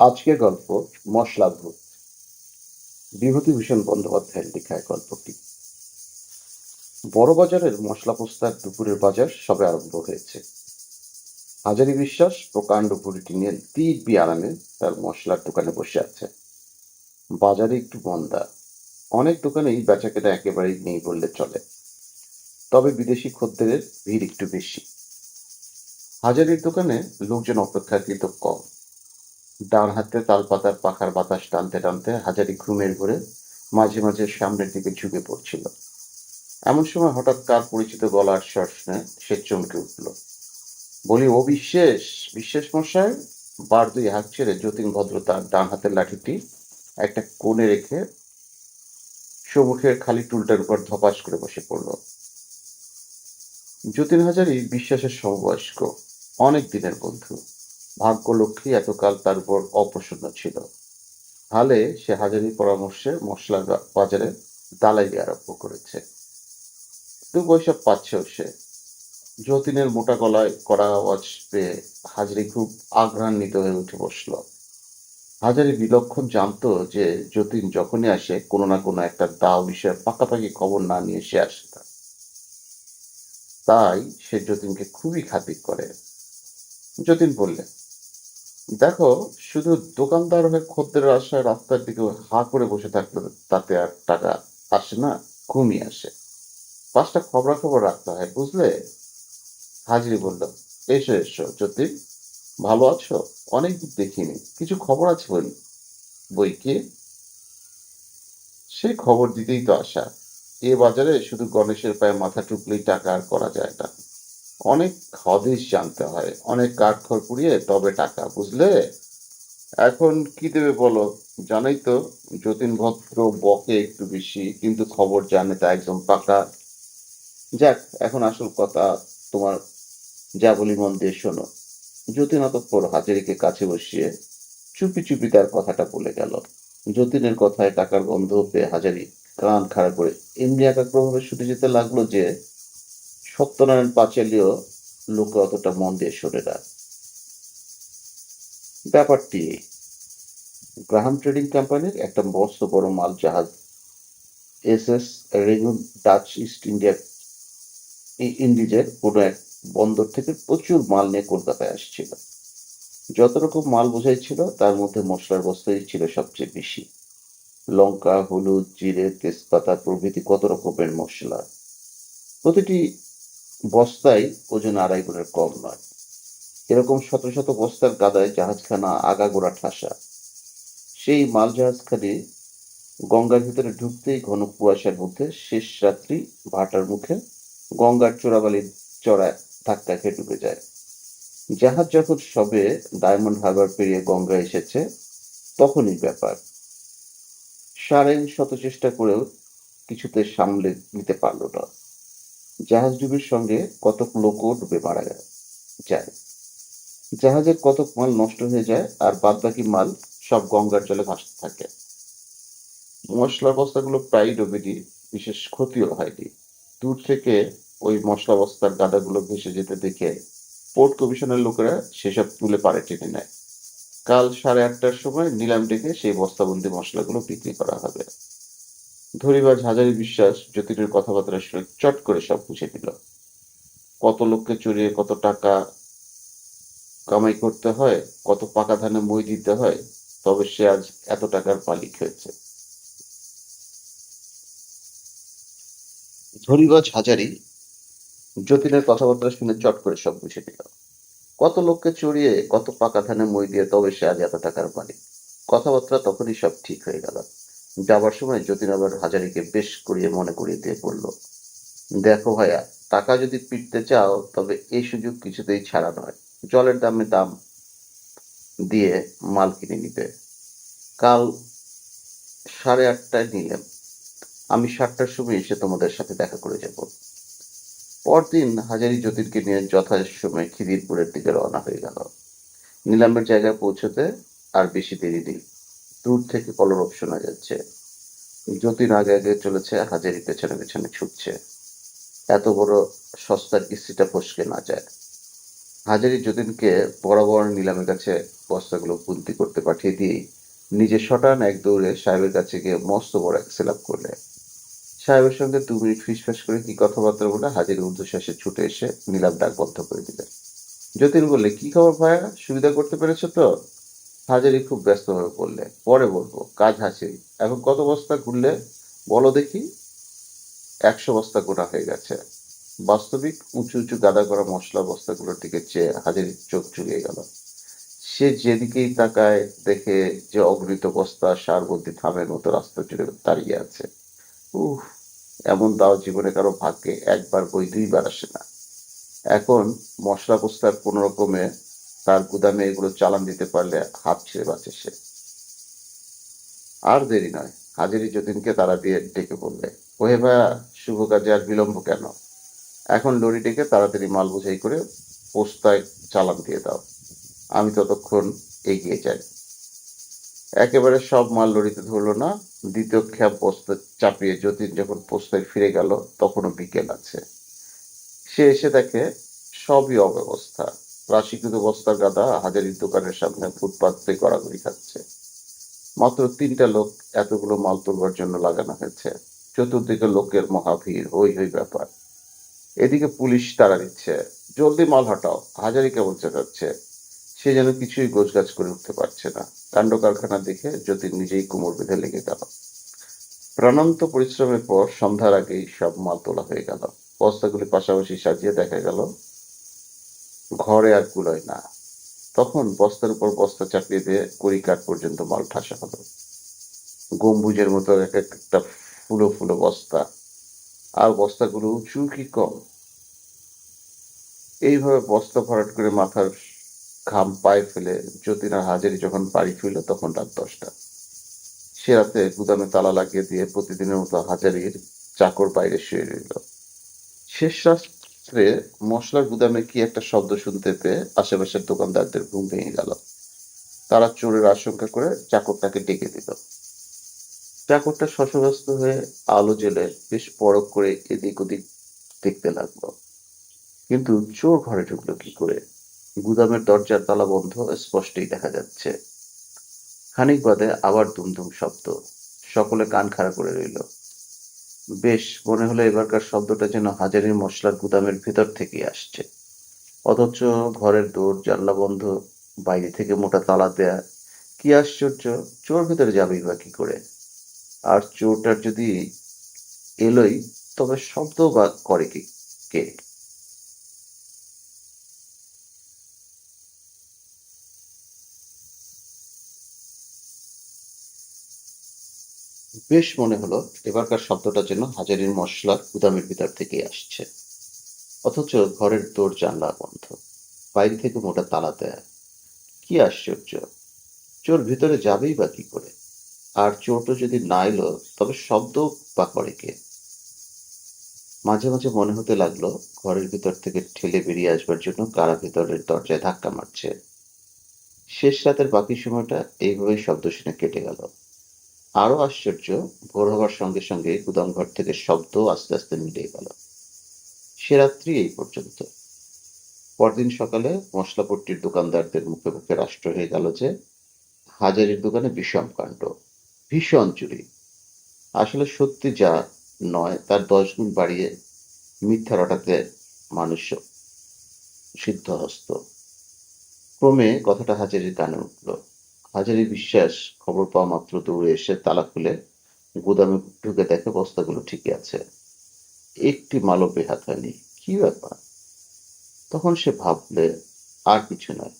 আজকের গল্প মশলা ভূত বিভূতিভূষণ বন্দ্যোপাধ্যায়ের লেখা গল্পটি। বড় বাজারের মশলা পোস্তার দুপুরের বাজার সবে আরম্ভ হয়েছে। হাজারি বিশ্বাস প্রকাণ্ড ভুড়িটি নিয়ে দিব্যি আরামে তার মশলার দোকানে বসে আছে। বাজারে একটু মন্দা। অনেক দোকানেই বেচাকেনা একেবারেই নেই বললে চলে। তবে বিদেশি খদ্দেরের ভিড় একটু বেশি। হাজারির দোকানে লোকজন অপেক্ষাকৃত কম। ডান হাতে তালপাতার পাখার বাতাস টানতে টানতে হাজারি ঘুমের ঘরে মাঝে মাঝে সামনের দিকে ঝুঁকে পড়ছিল। এমন সময় হঠাৎ কার পরিচিত গলার স্বর সে চমকে উঠল। বলি, ও বিশ্বাস বিশ্বাস মশাই? বার দুই হাত ছেড়ে যতীন ভদ্র তার ডান হাতের লাঠিটি একটা কোণে রেখে সম্মুখের খালি টুলটার উপর ধপাস করে বসে পড়ল। যতীন হাজারি বিশ্বাসের সমবয়স্ক, অনেক দিনের বন্ধু। ভাগ্যলক্ষ্মী এতকাল তার উপর অপ্রসন্ন ছিল। হালে সে হাজারি পরামর্শে মশলা বা- বাজারে দালালি আরম্ভ করেছে। দু পয়সা পাচ্ছেও সে। যতীনের মোটা গলায় কড়া আওয়াজ পেয়ে হাজারি খুব আগ্রান্বিত হয়ে উঠে বসল। হাজারি বিলক্ষণ জানতো যে যতীন যখনই আসে, কোনো না কোনো একটা দাও বিষয়ে পাকাপাকি খবর না নিয়ে সে আসে না তাই সে যতীনকে খুবই খাতির করে। যতীন বললে দেখো, শুধু দোকানদার হয়ে খদ্দের আসায় রাস্তার দিকে হা করে বসে থাকলে তাতে আর টাকা আসে না, ঘুমই আসে। পাঁচটা খবরাখবর রাখতে হয়, বুঝলে? হাজিরি বলল, এসো এসো যতীন ভালো আছো? অনেকদিন দেখিনি। কিছু খবর আছে বলি বই কি? সেই খবর দিতেই তো আসা এ বাজারে শুধু গণেশের পায়ে মাথা টুকলেই টাকা আর করা যায় না। অনেক হদিস জানতে হয়, অনেক কাঠখড় পুড়িয়ে তবে টাকা, বুঝলে? এখন কি দেবে বলো? জানোই তো, যতীন ভদ্র বকে একটু বেশি, কিন্তু খবর জানে তা একদম পাকা। যাক, এখন আসল কথা তোমার যা বলি মন দিয়ে শোনো। যতীন অতঃপর হাজারিকে কাছে বসিয়ে চুপি চুপি তার কথাটা বলে গেল। যতীনের কথায় টাকার গন্ধ পেয়ে হাজারি কান খাড়া করে এমনি একাগ্রভাবে শুনে যেতে লাগল যে সত্যনারায়ণ পাঁচালিও লোকে অতটা মন দিয়ে শোনে না। ব্যাপারটি। গ্রাহাম ট্রেডিং কোম্পানির একটা মস্ত বড় মাল জাহাজ S S Rangoon Dutch East India ইন্ডিজের কোনো এক বন্দর থেকে প্রচুর মাল নিয়ে কলকাতায় আসছিল। যত রকম মাল বোঝাই ছিল, তার মধ্যে মশলার বস্তাই ছিল সবচেয়ে বেশি। লঙ্কা, হলুদ, জিরে, তেজপাতা প্রভৃতি কত রকমের মশলা। প্রতিটি বস্তায় ওজন আড়াই গুণের কম নয়। এরকম শত শত বস্তার গাদায় জাহাজখানা আগাগোড়া ঠাসা। সেই মাল জাহাজখানি গঙ্গার ভিতরে ঢুকতেই ঘন কুয়াশার মধ্যে শেষ রাত্রি ভাটার মুখে গঙ্গার চোরাবালির চড়ায় ধাক্কা খেয়ে ডুবে যায়। জাহাজ যখন সবে ডায়মন্ড হারবার পেরিয়ে গঙ্গা এসেছে, তখনই ব্যাপার। সাড়ে শত চেষ্টা করেও কিছুতে সামলে নিতে পারল না। জাহাজ ডুবির সঙ্গে কতক লোকও ডুবে মারা যায় জাহাজের কতক মাল নষ্ট হয়ে যায় আর বাদ বাকি মাল সব গঙ্গার জলে ভাসতে থাকে। মশলার বস্তাগুলো প্রায় ডুবেনি বিশেষ ক্ষতিও হয়নি দূর থেকে ওই মশলা বস্তার গাদাগুলো ভেসে যেতে দেখে পোর্ট কমিশনের লোকেরা সেসব তুলে পারে টেনে নেয়। কাল সাড়ে আটটার সময় নিলাম ডেকে সেই বস্তাবন্দি মশলাগুলো বিক্রি করা হবে। ধরিবাজ হাজারি বিশ্বাস যতীনের কথাবার্তা শুনে চট করে সব বুঝে দিল কত লোককে চড়িয়ে কত টাকা কামাই করতে হয়, কত পাকা ধানে মই দিতে হয়, তবে সে আজ এত টাকার মালিক হয়েছে। ধরিবাজ হাজারি যতীনের কথাবার্তা শুনে চট করে সব বুঝে দিল কত লোককে চড়িয়ে কত পাকা ধানে মই দিয়ে তবে সে আজ এত টাকার মালিক। কথাবার্তা তখনই সব ঠিক হয়ে গেল। যাবার সময় যতীন আবার হাজারিকে বেশ করিয়ে মনে করিয়ে দিয়ে বলল, দেখো ভাইয়া, টাকা যদি পিটতে চাও, তবে এই সুযোগ কিছুতেই ছাড়া নয়। জলের দামে দাম দিয়ে মাল কিনে নিতে। কাল সাড়ে আটটায় নিলাম আমি সাতটার সময় এসে তোমাদের সাথে দেখা করে যাব। পরদিন হাজারি জ্যোতির্কে নিয়ে যথাসময়ে খিদিরপুরের দিকে রওনা হয়ে গেল। নিলামের জায়গায় পৌঁছতে আর বেশি দেরি নেই। দূর থেকে কলরব শোনা যাচ্ছে। যতীন আগে আগে চলেছে হাজারি পেছনে পেছনে ছুটছে। এত বড় সস্তার কিস্তিটা ফসকে না যায়। হাজারি যতীনকে বরাবর নিলামের কাছে বস্তাগুলো বুদ্ধি করতে পাঠিয়ে দিয়ে নিজে শটান এক দৌড়ে সাহেবের কাছে গিয়ে মস্ত বড় এক সেলাপ করলে। সাহেবের সঙ্গে দু মিনিট ফিস ফিসফাস করে কি কথাবার্তা বলে হাজির ঊর্ধ্বশ্বাসে ছুটে এসে নিলাম ডাক বন্ধ করে দিলেন। যতীন বললে, কি খবর ভাইয়া? সুবিধা করতে পেরেছ তো? হাজারি খুব ব্যস্ত হয়ে বললে পরে বলব, কাজ হাসিল। এখন কত বস্তা ঘুরলে বলো দেখি? একশো বস্তা গোনা হয়ে গেছে। বাস্তবিক উঁচু উঁচু গাদা করা মশলা বস্তাগুলোর দিকে চেয়ে হাজারির চোখ জুড়িয়ে গেল। সে যেদিকেই তাকায় দেখে যে অগণিত বস্তা সারবন্দি থামের মতো রাস্তা জুড়ে দাঁড়িয়ে আছে। উহ এমন দাও জীবনে কারও ভাগ্যে একবার বই দুইবার আসে না। এখন মশলা বস্তার কোন রকমে তার গুদামে এগুলো চালান দিতে পারলে হাত ছেড়ে বাঁচে সে। আর দেরি নয়, হাজারি যতীনকে তারা দিয়ে ডেকে বললে, ওহে ভাইয়া শুভ কাজে আর বিলম্ব কেন? এখন লরি ডেকে তাড়াতাড়ি মাল বোঝাই করে পোস্তায় চালান দিয়ে দাও। আমি ততক্ষণ এগিয়ে যাই। একেবারে সব মাল লরিতে ধরলো না। দ্বিতীয় খ্যাপ বস্তা চাপিয়ে যতীন যখন পোস্তায় ফিরে গেল, তখনও বিকেল আছে। সে এসে দেখে সবই অব্যবস্থা। রাশিকৃত বস্তার গাদা হাজারির দোকানের সামনে ফুটপাতে গড়াগড়ি খাচ্ছে। মাত্র তিনটা লোক এতগুলো মাল তুলবার জন্য লাগানো হয়েছে। চতুর্দিকে লোকের মহাভিড়, হই হই ব্যাপার। এদিকে পুলিশ তারা দিচ্ছে, জলদি মাল হটাও, হাজারি কেমন চেঁচাচ্ছে। সে যেন কিছুই গোছগাছ করে উঠতে পারছে না। কাণ্ড কারখানা দেখে যতীন নিজেই কোমর বেঁধে লেগে গেল। প্রাণান্ত পরিশ্রমের পর সন্ধ্যার আগেই সব মাল তোলা হয়ে গেল। বস্তাগুলি পাশাপাশি সাজিয়ে দেখা গেল ঘরে আর কুলোয় না। তখন বস্তার উপর বস্তা চাপিয়ে দিয়ে কুড়ি কাঠ পর্যন্ত মাল ঠাসা হলো। গম্বুজের মতো এক একটা ফুলো ফুলো বস্তা। আর বস্তাগুলো উঁচু কি কম? এইভাবে বস্তা ভরাট করে মাথার ঘাম পায়ে ফেলে যতীন হাজারি যখন বাড়ি ফিরল তখন রাত দশটা। সে রাতে গুদামে তালা লাগিয়ে দিয়ে প্রতিদিনের মতো হাজারির চাকর বাইরে শুয়ে রইল। শেষ রাত্রে মশলার গুদামে কি একটা শব্দ শুনতে পেয়ে আশেপাশের দোকানদারদের ঘুম ভেঙে গেল। তারা চোরের আশঙ্কা করে চাকরটাকে ডেকে দিল। চাকরটা শশব্যস্ত হয়ে আলো জেলে বেশ পরক করে এদিক ওদিক দেখতে লাগল। কিন্তু চোর ঘরে ঢুকলো কি করে? গুদামের দরজার তালা বন্ধ স্পষ্টই দেখা যাচ্ছে। খানিক বাদে আবার দুমদুম শব্দ। সকলে কান খাড়া করে রইল। বেশ, মনে হলো এবারকার শব্দটা যেন হাজারির মশলার গুদামের ভেতর থেকে আসছে। অথচ ঘরের দৌড় জানলা বন্ধ, বাইরে থেকে মোটা তালা দেয়া, কি আশ্চর্য, চোর ভিতরে যাবেই বা কি করে? আর চোরটার যদি এলোই, তবে শব্দ বা করে কি? কে? বেশ মনে হলো এবারকার শব্দটা যেন হাজারির মশলার গুদামের ভিতর থেকে আসছে। অথচ ঘরের দোর জানলা বন্ধ, বাইরে থেকে মোটা তালা দেয়া। কি আশ্চর্য! চোর ভিতরে যাবেই বা কি করে? আর চোরটা যদি না এলো, তবে শব্দ বা করে কে? মাঝে মাঝে মনে হতে লাগল, ঘরের ভিতর থেকে ঠেলে বেরিয়ে আসবার জন্য কারা ভিতরের দরজায় ধাক্কা মারছে। শেষ রাতের বাকি সময়টা এইভাবেই শব্দ শুনে কেটে গেল। আরও আশ্চর্য ভোর হবার সঙ্গে সঙ্গে গুদামঘর থেকে শব্দ আস্তে আস্তে মিলিয়ে গেল। সে রাত্রি এই পর্যন্ত। পরদিন সকালে মশলাপট্টির দোকানদারদের মুখে মুখে রাষ্ট্র হয়ে গেল যে, হাজারির দোকানে বিষম কাণ্ড, ভীষণ চুরি। আসলে সত্যি যা নয়, তার দশ গুণ বাড়িয়ে মিথ্যা রটাতে মানুষ সিদ্ধহস্ত। ক্রমে কথাটা হাজারির কানে উঠল। হাজারি বিশ্বাস খবর পাওয়া মাত্র দৌড়ে এসে তালা খুলে গুদামে ঢুকে দেখে বস্তাগুলো ঠিকই আছে। একটি মালও বেহাত হয়নি। কি ব্যাপার? তখন সে ভাবলে, আর কিছু নয়।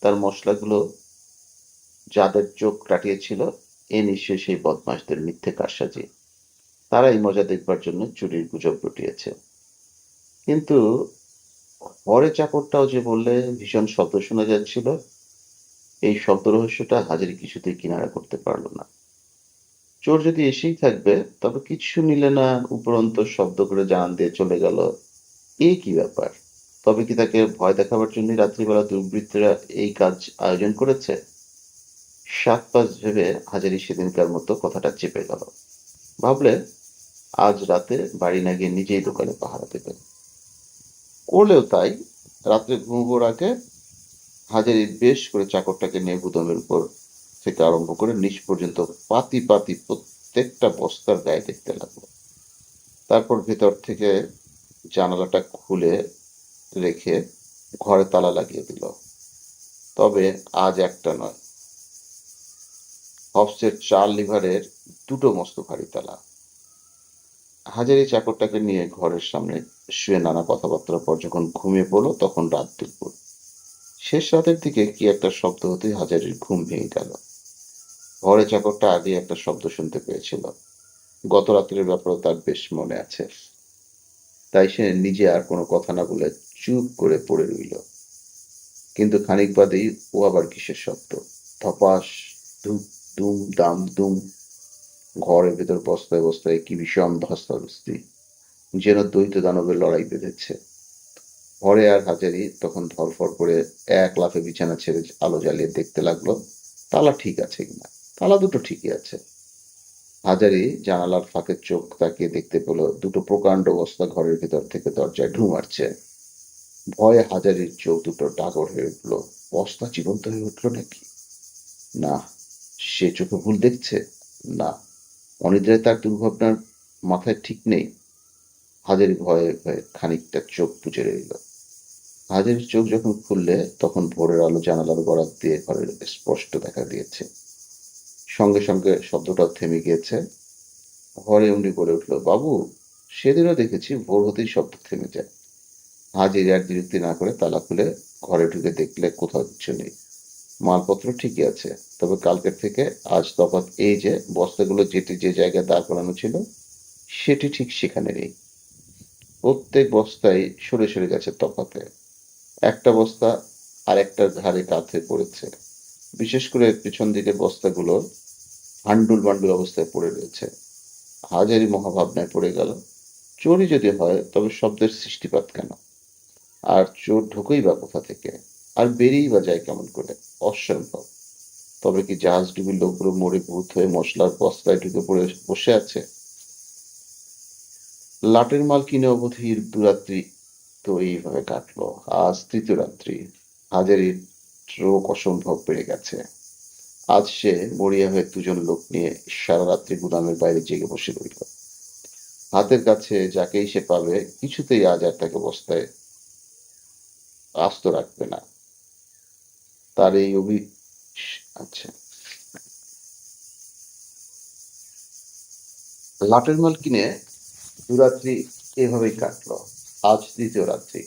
তার মশলাগুলো যাদের চোখ কাটিয়েছিল, এ নিশ্চয়ই সেই বদমাশদের মিথ্যে কারসাজি। তারা এই মজা দেখবার জন্য চুরির গুজব রটিয়েছে। কিন্তু পরে চাকরটাও যে বললে ভীষণ শব্দ শোনা যাচ্ছিল এই শব্দ রহস্যটা হাজারি কিছুতেই কিনারা করতে পারল না। চোর যদি এসেই থাকবে, তবে কিছু নিলে না উপরন্ত শব্দ করে জানান দিয়ে চলে গেল। এ কি ব্যাপার? তবে কি তাকে ভয় দেখাবার জন্য রাত্রিবেলা দুর্বৃত্তরা এই কাজ আয়োজন করেছে? সাত পাঁচ ভেবে হাজারি সেদিনকার মতো কথাটা চেপে গেল। ভাবলে, আজ রাতে বাড়ি না গিয়ে নিজেই দোকানে পাহারা দেবে করলেও তাই, রাত্রে ঘুমোবার আগে হাজারি বেশ করে চাকরটাকে নিয়ে গুদামের উপর থেকে আরম্ভ করে নিচ পর্যন্ত পাতি পাতি প্রত্যেকটা বস্তার গায়ে দেখতে লাগল। তারপর ভেতর থেকে জানালাটা খুলে রেখে ঘরে তালা লাগিয়ে দিল। তবে আজ একটা নয়। হফসের চার লিভারের দুটো মস্ত ভারী তালা। হাজারি চাকরটাকে নিয়ে ঘরের সামনে শুয়ে নানা কথাবার্তার পর যখন ঘুমিয়ে পড়ল, তখন রাত দুপুর শেষ রাতের দিকে কি একটা শব্দ হতে হাজারির ঘুম ভেঙে গেল। ঘরে চাকরটা আগে একটা শব্দ শুনতে পেয়েছিল। গত রাত্রের ব্যাপারে তার বেশ মনে আছে। তাই সে নিজে আর কোনো কথা না বলে চুপ করে পড়ে রইল। কিন্তু খানিক বাদেই ও আবার কিসের শব্দ? ধপাস, ধুপ, দুম, দাম, দুম। ঘরের ভেতর বস্তায় বস্তায় কি বিষম ধস্তাধস্তি। যেন দ্বৈত দানবের লড়াই বেঁধেছে। ঘরে আর হাজারি তখন ধরফর করে এক লাফে বিছানা ছেড়ে আলো জ্বালিয়ে দেখতে লাগল, তালা ঠিক আছে কিনা? তালা দুটো ঠিকই আছে। হাজারি জানালার ফাঁকে চোখ তাকিয়ে দেখতে পেল দুটো প্রকাণ্ড বস্তা ঘরের ভিতর থেকে দরজায় ঢু মারছে। ভয়ে হাজারির চোখ দুটো ডাগর হয়ে উঠল। বস্তা জীবন্ত হয়ে উঠল নাকি? না, সে চোখে ভুল দেখছে? না, অনিদ্রায় তার দুর্ভাবনার মাথায় ঠিক নেই। হাজারি ভয়ে ভয়ে খানিকটা চোখ বুঝে রইল। হাজারির চোখ যখন খুললে, তখন ভোরের আলো জানালার বরাত দিয়ে ঘরের স্পষ্ট দেখা দিয়েছে। সঙ্গে সঙ্গে শব্দটাও থেমে গিয়েছে। ঘরে উনি বলে উঠল, বাবু, সেদিনও দেখেছি ভোর হতেই শব্দ থেমে যায়। হাজির আর বিরক্তি না করে তালা খুলে ঘরে ঢুকে দেখলে কোথাও কিছু নেই। মালপত্র ঠিকই আছে, তবে কালকের থেকে আজ তফাৎ এই যে বস্তাগুলো যেটি যে জায়গায় দাঁড় করানো ছিল, সেটি ঠিক সেখানে নেই। প্রত্যেক বস্তায় সরে সরে গেছে তফাতে। একটা বস্তা আর একটা ধারে কাঁধে পড়েছে। বিশেষ করে পিছন দিকের বস্তাগুলো হান্ডুল বান্ডুল অবস্থায় পড়ে রয়েছে। হাজারি মহাভাবনায় পড়ে গেল, চোরই যদি হয় তবে শব্দের সৃষ্টিপাত কেন? আর চোর ঢোকেই বা কোথা থেকে? আর বেরিয়েই বা যায় কেমন করে? অসম্ভব। তবে কি জাহাজ ডুবির লোকগুলো মরে ভূত হয়ে মশলার বস্তায় ঢুকে পড়ে বসে আছে? লাটের মাল কিনে অবধির দুরাত্রি তো এইভাবে কাটলো। আজ তৃতীয় রাত্রি। হাজারির রোগ অসম্ভব বেড়ে গেছে। আজ সে মরিয়া হয়ে দুজন লোক নিয়ে সারা রাত্রি গুদামের বাইরে জেগে বসে রইল। হাতের কাছে যাকেই সে পাবে, কিছুতেই আজ আর তাকে বস্তায় আস্ত রাখবে না। তার এই অভি আচ্ছা। লাটের মাল কিনে দুরাত্রি এভাবেই কাটলো। আজ তৃতীয় রাত্রি।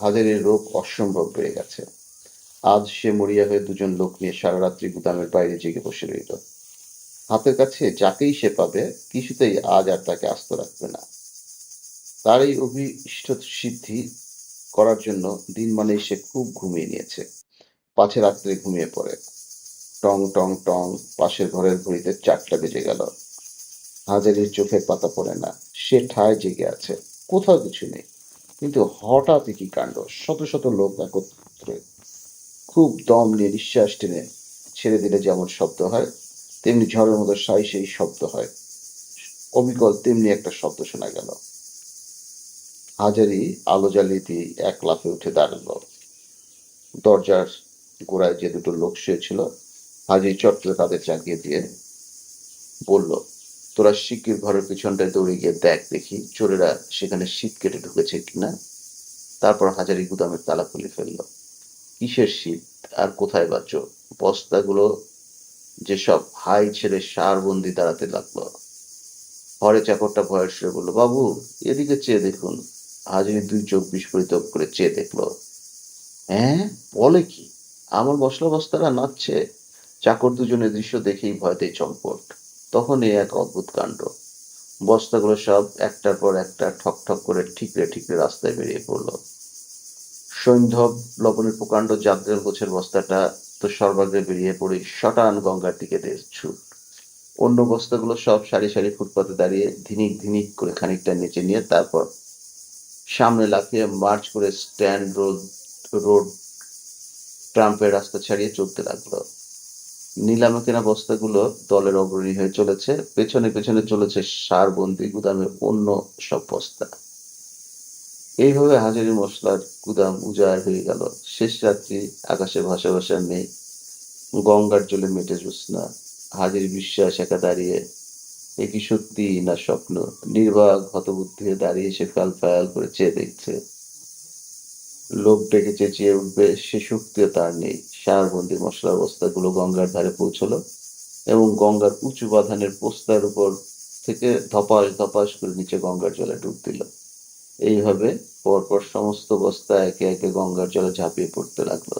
হাজারের রোগ অসম্ভব বেড়ে গেছে। আজ সে মরিয়া হয়ে দুজন লোক নিয়ে সারা রাত্রি গুদামের বাইরে জেগে বসে রইল। হাতের কাছে যাকেই সে পাবে, কিছুতেই আজ আর তাকে আস্ত রাখবে না। তার এই অভিষ্ট সিদ্ধি করার জন্য দিন মানেই সে খুব ঘুমিয়ে নিয়েছে। পাছে রাত্রে ঘুমিয়ে পড়ে। টং টং টং, পাশের ঘরের ঘড়িতে চারটা বেজে গেল। হাজারির চোখের পাতা পড়ে না। সে ঠায় জেগে আছে। কোথাও কিছু নেই। কিন্তু হঠাৎ কি কাণ্ড, শত শত লোক একত্রে খুব দম নিয়ে নিঃশ্বাস টেনে ছেড়ে দিলে যেমন শব্দ হয়, তেমনি ঝড়ের মতো সাই সেই শব্দ হয়। অবিকল তেমনি একটা শব্দ শোনা গেল। হাজারি আলো জ্বালিয়ে দিয়ে এক লাফে উঠে দাঁড়াল। দরজার গোড়ায় যে দুটো লোক শুয়েছিল, হাজির চট করে তাদের জাগিয়ে দিয়ে বলল তোরা শিগগির ঘরের পিছনটায় দৌড়ে গিয়ে দেখ দেখি চোরেরা সেখানে শীত কেটে ঢুকেছে কিনা। তারপর হাজারি গুদামের তালা খুলে ফেলল। কিসের শীত? আর কোথায় বা চোর? বস্তাগুলো যেসব হাই ছেড়ে সার বন্দি দাঁড়াতে লাগল। ঘরে চাকরটা ভয়ের সুরে বলল, বাবু, এদিকে চেয়ে দেখুন। হাজির দুই চোখ বিস্ফোরিত করে চেয়ে দেখল। হ্যাঁ? বলে কি? আমার মশলা বস্তারা নাচছে। চাকর দুজনের দৃশ্য দেখেই ভয়তেই চম্পট তখন এই এক অদ্ভুত কাণ্ড। বস্তাগুলো সব একটার পর একটা ঠক ঠক করে ঠিকরে ঠিকরে রাস্তায় বেরিয়ে পড়ল। সৈন্ধব লবণের প্রকাণ্ড জাদ্রের গোছের বস্তাটা তো সর্বাগ্রে বেরিয়ে পড়ে শটান গঙ্গার দিকে দেশ ছুট। অন্য বস্তাগুলো সব সারি সারি ফুটপাতে দাঁড়িয়ে ধিনিক ধিনিক করে খানিকটা নিচে নিয়ে তারপর সামনে লাফিয়ে মার্চ করে স্ট্যান্ড রোড রোড, ট্রাম্পের রাস্তা ছাড়িয়ে চলতে লাগল। নিলামে কেনা বস্তাগুলো দলের অগ্রণী হয়ে চলেছে। পেছনে পেছনে চলেছে সারবন্দি গুদামে অন্য সব বস্তা। এইভাবে হাজারি মশলার গুদাম উজাড় হয়ে গেল। শেষ রাত্রি আকাশে ভাসা ভাসা মেঘ গঙ্গার জলে মেটে জ্যোৎস্না। হাজির বিশ্বাস একা দাঁড়িয়ে। এ কি সত্যি না স্বপ্ন? নির্বাক হতবুদ্ধি হয়ে দাঁড়িয়ে সে ফ্যাল ফ্যাল করে চেয়ে দেখছে। লোক ডেকে চেঁচিয়ে উঠবে, সে শক্তিও তার নেই। সারবন্দি মশলার বস্তাগুলো গঙ্গার ধারে পৌঁছলো এবং গঙ্গার উঁচু বাঁধানের পোস্তার উপর থেকে ধপাস ধপাস করে নিচে গঙ্গার জলে ডুব দিল। এইভাবে পরপর সমস্ত বস্তা একে একে গঙ্গার জলে ঝাঁপিয়ে পড়তে লাগল।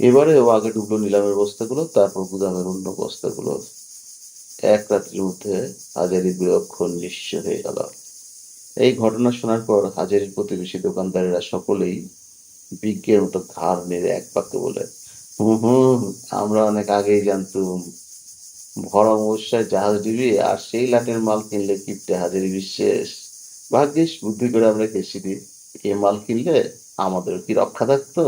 এবারেও আগে ডুবলো নিলামের বস্তাগুলো, তারপর গুদামের অন্য বস্তাগুলো। এক রাত্রির মধ্যে হাজারি বিলক্ষণ নিঃস্ব হয়ে গেল। এই ঘটনা শোনার পর হাজারির প্রতিবেশী দোকানদারেরা সকলেই বিজ্ঞের মতো ঘাড় নেড়ে এক পাক্যে বলে, হুম হুম, আমরা অনেক আগেই জানতুম। ভরা অবস্যায় জাহাজ ডিবি আর সেই লাটের মাল কিনলে কিপটে হাজারি বিশ্বাস ভাগ্যিস বুদ্ধি করে আমরা খেসি দিই এ মাল কিনলে আমাদের কি রক্ষা থাকতো?